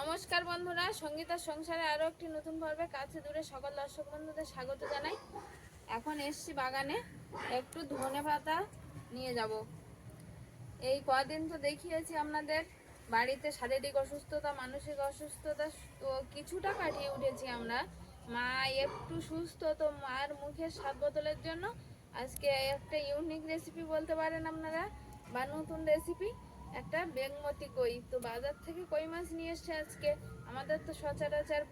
নমস্কার বন্ধুরা, সঙ্গীতার সংসারে আরও একটি নতুন পর্বে কাছে দূরে সকল দর্শক বন্ধুদের স্বাগত জানাই। এখন এসছি বাগানে, একটু ধনে পাতা নিয়ে যাব। এই কদিন তো দেখিয়েছি আপনাদের, বাড়িতে শারীরিক অসুস্থতা, মানসিক অসুস্থতা, তো কিছুটা কাটিয়ে উঠেছি আমরা। মা একটু সুস্থ, তো মার মুখের স্বাদ বদলের জন্য আজকে একটা ইউনিক রেসিপি বলতে পারেন আপনারা, বা নতুন রেসিপি একটা বেগমতি কই। তো বাজার থেকে কই মাছ নিয়ে এসছে আজকে? আমাদের তো সচরাচর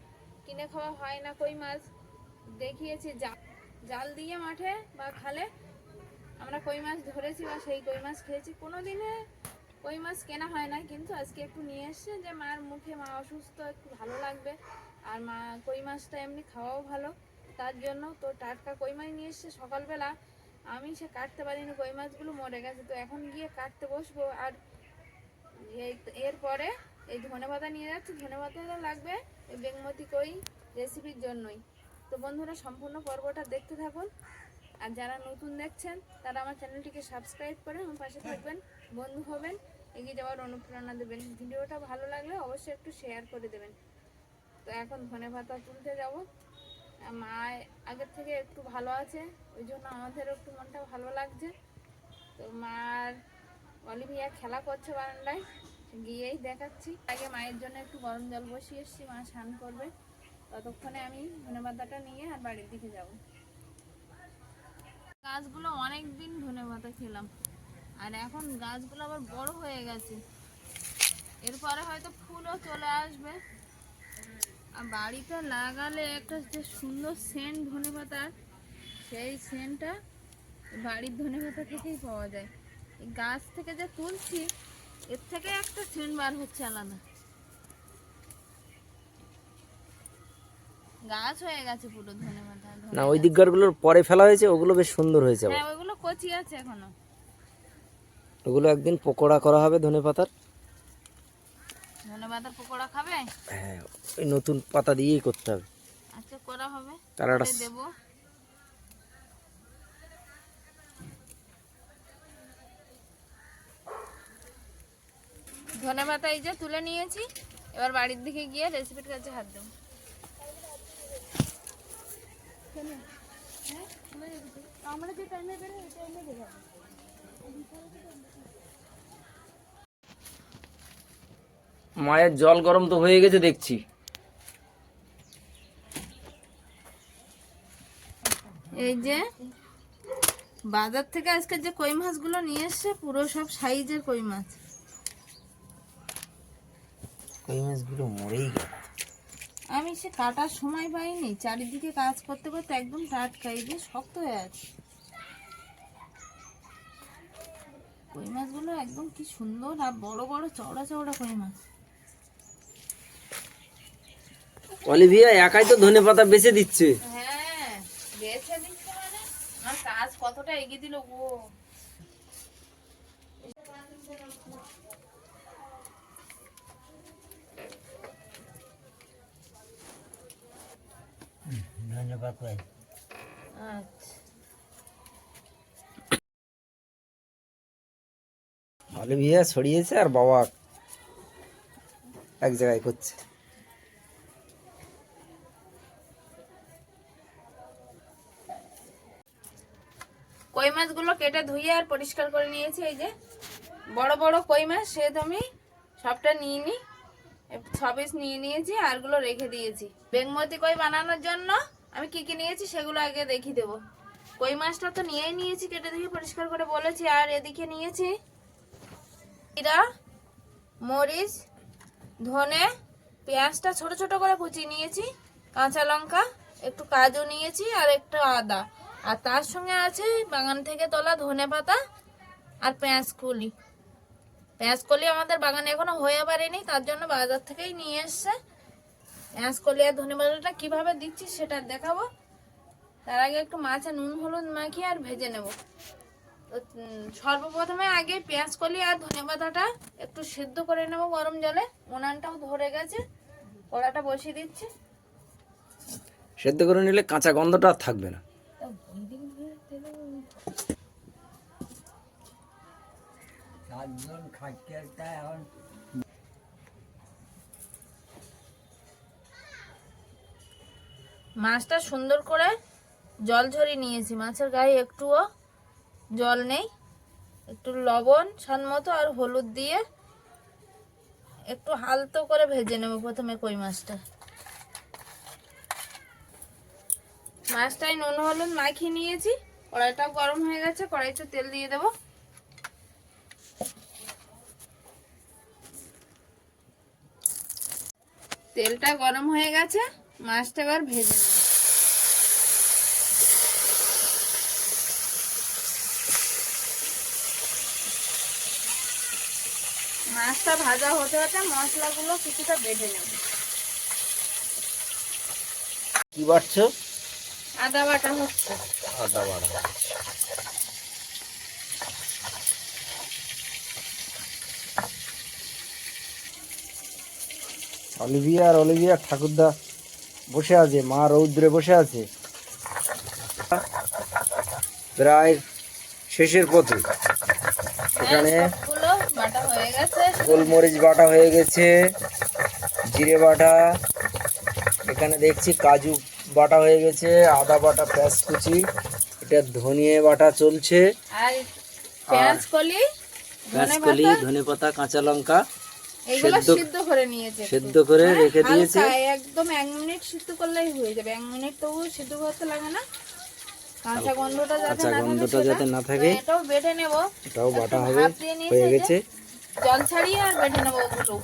কিনে খাওয়া হয় না কই মাছ। দেখিয়েছি জাল দিয়ে মাঠে বা খালে আমরা কই মাছ ধরেছি বা সেই কই মাছ খেয়েছি। কোনো দিনে কই মাছ কেনা হয় না কিন্তু আজকে একটু নিয়ে এসছে যে মার মুখে মা অসুস্থ, একটু ভালো লাগবে। আর মা কই মাছটা এমনি খাওয়াও ভালো। তার জন্য তো টাটকা কই মাছ নিয়ে এসছে সকালবেলা। আমি সে কাটতে পারিনি, কই মাছগুলো মরে গেছে। তো এখন গিয়ে কাটতে বসবো। আর এরপরে এই ধনে পাতা নিয়ে যাচ্ছি। ধনে পাতাটা লাগবে এই বেগমতি কই রেসিপির জন্যই। তো বন্ধুরা, সম্পূর্ণ পর্বটা দেখতে থাকুন। আর যারা নতুন দেখছেন, তারা আমার চ্যানেলটিকে সাবস্ক্রাইব করে আমার পাশে থাকবেন, বন্ধু হবেন, এগিয়ে যাওয়ার অনুপ্রেরণা দেবেন। ভিডিওটা ভালো লাগলে অবশ্যই একটু শেয়ার করে দেবেন। তো এখন ধনে পাতা তুলতে যাব। মা আগের থেকে একটু ভালো আছে, ওই জন্য আমাদেরও একটু মনটা ভালো লাগছে। তো মার অলিভিয়া খেলা করছে বারান্দায়। গিয়েই দেখাচ্ছি। আগে মায়ের জন্য একটু গরম জল বসিয়ে এসেছি, মা স্নান করবে। ততক্ষণে আমি ধনে পাতাটা নিয়ে আর বাড়ির দিকে যাব। গাছগুলো অনেক দিন ধনে পাতা খেলাম। আর এখন গাছগুলো আবার বড় হয়ে গেছে। এরপরে হয়তো ফুলও চলে আসবে। আর বাড়িতে লাগালে একটা যে সুন্দর সেন্ট ধনে পাতার সেই সেন্টটা বাড়ির ধনে পাতা থেকেই পাওয়া যায়। গাছ থেকে যে তুলছি এর থেকে একটা সেন্ট বার হচ্ছে আলাদা। গাছ হয়ে গেছে পুরো ধনে না ওই পরে ফেলা হয়েছে ওগুলো বেশ সুন্দর হয়েছে হ্যাঁ ওইগুলো কচি আছে এখনও। ওগুলো একদিন পকোড়া করা হবে ধনে পাতার। ধনে পাতার পকোড়া খাবে? হ্যাঁ ওই নতুন পাতা দিয়েই করতে হবে। আচ্ছা করা হবে। তার একটা দেবো। ধনে পাতা এই যে তুলে নিয়েছি। এবার বাড়ির দিকে গিয়ে রেসিপির কাছে হাত দেবো। আমরা যে টাইমে বেরোই ওই টাইমে বেরোবো মায়ের জল গরম তো হয়ে গেছে দেখছি। এই যে বাজার থেকে আজকে যে কই মাছগুলো নিয়ে এসছে পুরো সব সাইজের কই মাছ। কই মাছগুলো মরেই গেল। আমি সে কাটার সময় পাইনি। চারিদিকে কাজ করতে করতে একদম টাটকা এই যে শক্ত হয়ে আছে। কই মাছগুলো একদম কি সুন্দর আর বড় বড় চওড়া চওড়া কই মাছ। অলিভিয়া একাই তো ধনে পাতা বেছে দিচ্ছে। হ্যাঁ বেছে দিচ্ছে মানে? আমার কাজ কতটা এগিয়ে দিল গো। ধনে পাতা আচ্ছা অলিভিয়া ছড়িয়েছে আর বাবা এক জায়গায় করছে। কই মাছগুলো কেটে ধুয়ে আর পরিষ্কার করে নিয়েছি এই যে। বড় বড় কই মাছ সেহেতু আমি সবটা নিয়ে নিই ছ পিস নিয়ে নিয়েছি আরগুলো রেখে দিয়েছি। বেগমতি কই বানানোর জন্য? আমি কি কি নিয়েছি সেগুলো আগে দেখিয়ে দেবো। কই মাছটা তো নিয়েই নিয়েছি, কেটে ধুয়ে পরিষ্কার করে বলেছি। আর এদিকে নিয়েছি জিরা, মরিচ, ধনে, পেঁয়াজটা ছোট ছোট করে কুচিয়ে নিয়েছি, কাঁচা লঙ্কা, একটু কাজু নিয়েছি আর একটু আদা। আর তার সঙ্গে আছে বাগান থেকে তোলা ধনে পাতা আর পেঁয়াজ কলি। পেঁয়াজ কলি আমাদের বাগানে এখনও হয়ে পারেনি, তার জন্য বাজার থেকেই নিয়ে এসছে। পেঁয়াজ কলি আর ধনে পাতাটা কীভাবে দিচ্ছি সেটা দেখাবো। তার আগে একটু মাছে নুন হলুদ মাখিয়ে আর ভেজে নেব। তো, সর্বপ্রথমে আগে পেঁয়াজ কলি আর ধনে পাতাটা একটু সিদ্ধ করে নেব গরম জলে। উনানটাও ধরে গেছে কড়াটা বসিয়ে দিচ্ছি। সেদ্ধ করে নিলে কাঁচা গন্ধটা আর থাকবে না। মাছটা সুন্দর করে জল ঝরিয়ে নিয়েছি। মাছের গায়ে একটুও জল নেই। একটু লবণ স্বাদ মতো আর হলুদ দিয়ে একটু হালতো করে ভেজে নেব প্রথমে কই মাছটা। মাছটাই নুন, হলুদ মাখিয়ে নিয়েছি। কড়াইটাও গরম হয়ে গেছে, কড়াইতে তেল দিয়ে দেবো। তেলটা গরম হয়ে গেছে, মাছটা এবার ভেজে নেব। মাছটা ভাজা হতে হতে মশলাগুলো কিছুটা বেটে নেব। কি বাড়ছো আদা বাটা হচ্ছে। আদা বাড়া অলিভিয়া আর অলিভিয়া ঠাকুরদা বসে আছে মা রৌদ্রে বসে আছে। প্রায় শেষের পথে। এখানে হ্যাঁ, সবগুলো বাটা হয়ে গেছে গোলমরিচ বাটা হয়ে গেছে জিরে বাটা এখানে দেখছি কাজু বাটা হয়ে গেছে আদা বাটা পেঁয়াজ কুচি এটা ধনিয়ে বাটা চলছে। পেঁয়াজ কলি ধনে কলি পাতা, ধনে পাতা কাঁচা লঙ্কা সেদ্ধ- করে নিয়েছে। একটু। করে মানে রেখে দিয়েছে। একদম এক মিনিট সিদ্ধ করলেই হয়ে যাবে। এক মিনিট তবু সিদ্ধ করতে লাগে না। কাঁচা গন্ধটা যাতে না থাকে যাতে না থাকে এটাও বেটে নেব। এটাও বাটা হবে হয়ে গেছে। জল ছাড়িয়ে আর বেটে নেব ওগুলো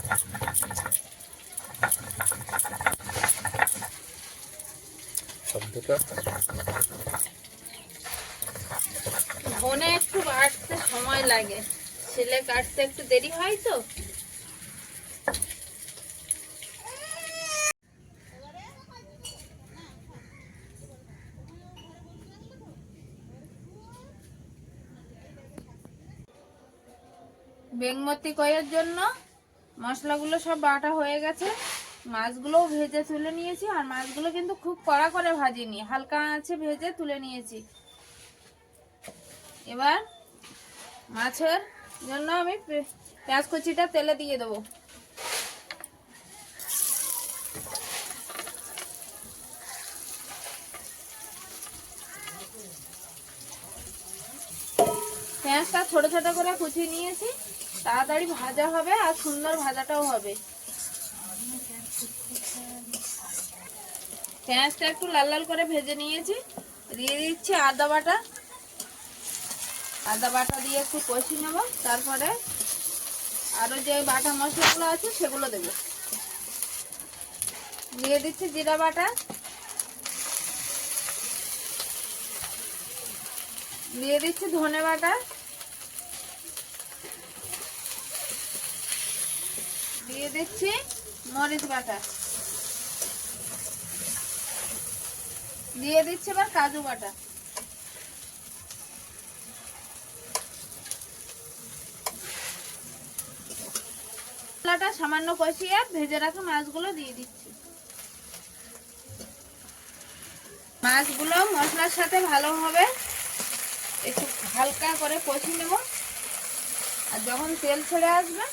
ধনে একটু কাটতে সময় লাগে। ছেলে কাটতে একটু দেরি হয় তো? বেংমতি কয়ের জন্য মশলাগুলো সব বাটা হয়ে গেছে। মাছগুলোও ভেজে তুলে নিয়েছি, আর মাছগুলো কিন্তু খুব কড়া করে ভাজিনি, হালকা আছে ভেজে তুলে নিয়েছি। এবার মাছের জন্য আমি পেঁয়াজ কুচিটা তেলে দিয়ে দেবো। পেঁয়াজটা ছোট ছোট করে কুচিয়ে নিয়েছি। তাড়াতাড়ি ভাজা হবে আর সুন্দর ভাজাটাও হবে। পেঁয়াজটা একটু লাল লাল করে ভেজে নিয়েছি। দিয়ে দিচ্ছি আদা বাটা। আদা বাটা দিয়ে একটু কষি নেব। তারপরে আরও যে বাটা মশলাগুলো আছে সেগুলো দেবো। দিয়ে দিচ্ছি জিরা বাটা। দিয়ে দিচ্ছি ধনে বাটা। দিয়ে দিচ্ছি মরিচ বাটা। দিয়ে দিচ্ছি এবার কাজু বাটা। মশলাটা সামান্য কষিয়ে ভেজে রাখা মাছগুলো দিয়ে দিচ্ছি। মাছগুলো মশলার সাথে ভালোভাবে একটু হালকা করে কষিয়ে নেব। আর যখন তেল ছেড়ে আসবে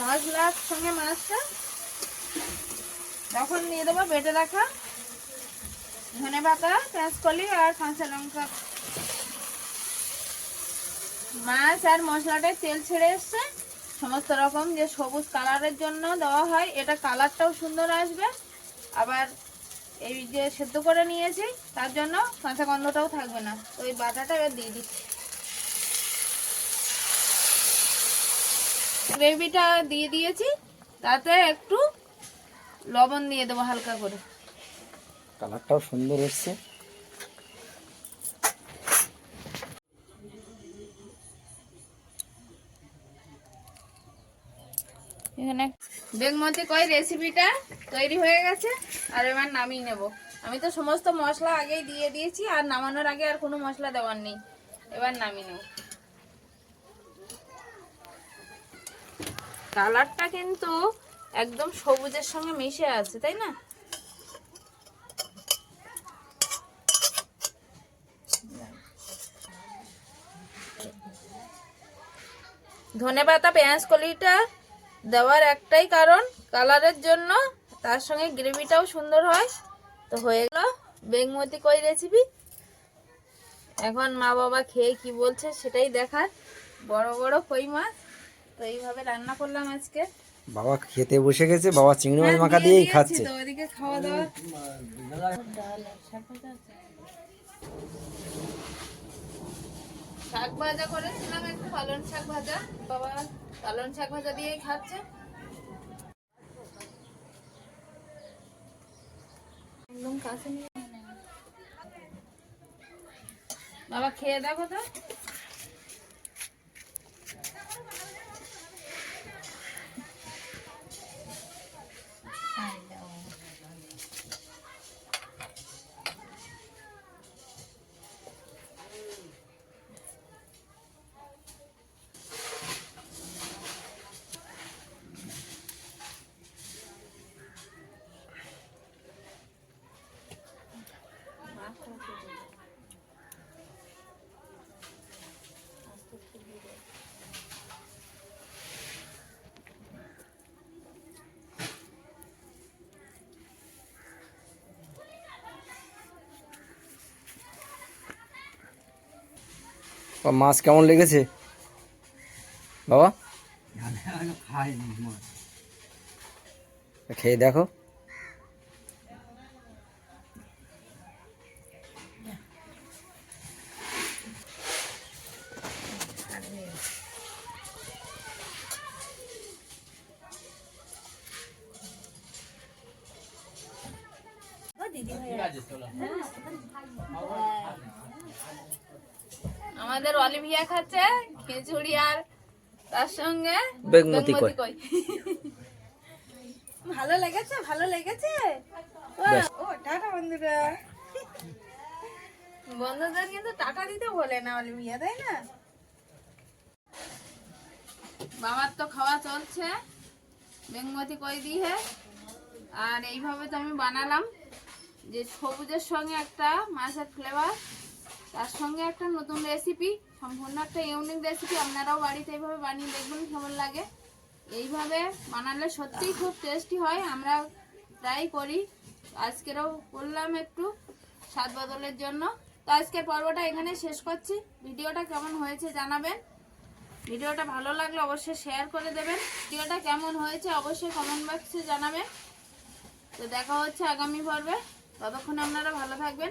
মশলার সঙ্গে মাছটা। তখন দিয়ে দেবো বেটে রাখা ধনে পাতা পেঁয়াজ কলি আর কাঁচা লঙ্কা। মাছ আর মশলাটায় তেল ছেড়ে এসছে। সমস্ত রকম যে সবুজ কালারের জন্য দেওয়া হয়, এটা কালারটাও সুন্দর আসবে। আবার এই যে সেদ্ধ করে নিয়েছি, তার জন্য কাঁচা গন্ধটাও থাকবে না। এই বাটাটা এবার দিয়ে দিচ্ছি। গ্রেভিটা দিয়ে দিয়েছি তাতে একটু লবণ দিয়ে দেবো হালকা করে। কালারটাও সুন্দর এসছে। এখানে বেগমতি কই রেসিপিটা তৈরি হয়ে গেছে আর এবার নামিয়ে নেব। আমি তো সমস্ত মশলা আগেই দিয়ে দিয়েছি আর নামানোর আগে আর কোনো মশলা দেওয়ার নেই। এবার নামিয়ে নেব। কালারটা কিন্তু একদম সবুজের সঙ্গে মিশে আছে, তাই না? ধনে পাতা পেঁয়াজ কলিটা দেওয়ার একটাই কারণ, কালারের জন্য। তার সঙ্গে গ্রেভিটাও সুন্দর হয়। তো হয়ে গেল বেগমতি কই রেসিপি এখন মা বাবা খেয়ে কি বলছে সেটাই দেখার। বড় বড় কই মাছ। তো এইভাবে রান্না করলাম আজকে। বাবা খেতে বসে গেছে বাবা চিংড়ি মাছ হ্যাঁ, মাখা দিয়েই খাচ্ছে। তো ওদিকে খাওয়া দাওয়া। শাক ভাজা আছে। শাক ভাজা করেছিলাম একটু পালন শাক ভাজা। বাবা পালন শাক ভাজা দিয়েই খাচ্ছে। একদম কাছে বাবা খেয়ে দেখো তো। বা মাছ কেমন লেগেছে? বাবা? খেয়ে দেখো। আমাদের অলিভিয়া খাচ্ছে খিচুড়ি আর তার সঙ্গে বেগমতি কই। ভালো লেগেছে ভালো লেগেছে? ও। টাটা বন্ধুরা। বন্ধুদের কিন্তু টাকা দিতে বলে না অলিভিয়া তাই না? বাবার তো খাওয়া চলছে। বেগমতি কই দিয়ে? আর এইভাবে তো আমি বানালাম। যে সবুজের সঙ্গে একটা মাছের ফ্লেভার তার সঙ্গে একটা নতুন রেসিপি সম্পূর্ণ একটা ইউনিক রেসিপি আপনারাও বাড়িতে এইভাবে বানিয়ে দেখবেন, কেমন লাগে। এইভাবে বানালে সত্যিই খুব টেস্টি হয়, আমরা ট্রাই করি। আজকেরও করলাম একটু স্বাদ বদলের জন্য। তো আজকের পর্বটা এখানে শেষ করছি। ভিডিওটা কেমন হয়েছে জানাবেন। ভিডিওটা ভালো লাগলে অবশ্যই শেয়ার করে দেবেন। ভিডিওটা কেমন হয়েছে অবশ্যই কমেন্ট বক্সে জানাবেন। তো দেখা হচ্ছে আগামী পর্বে। ততক্ষণ আপনারা ভালো থাকবেন।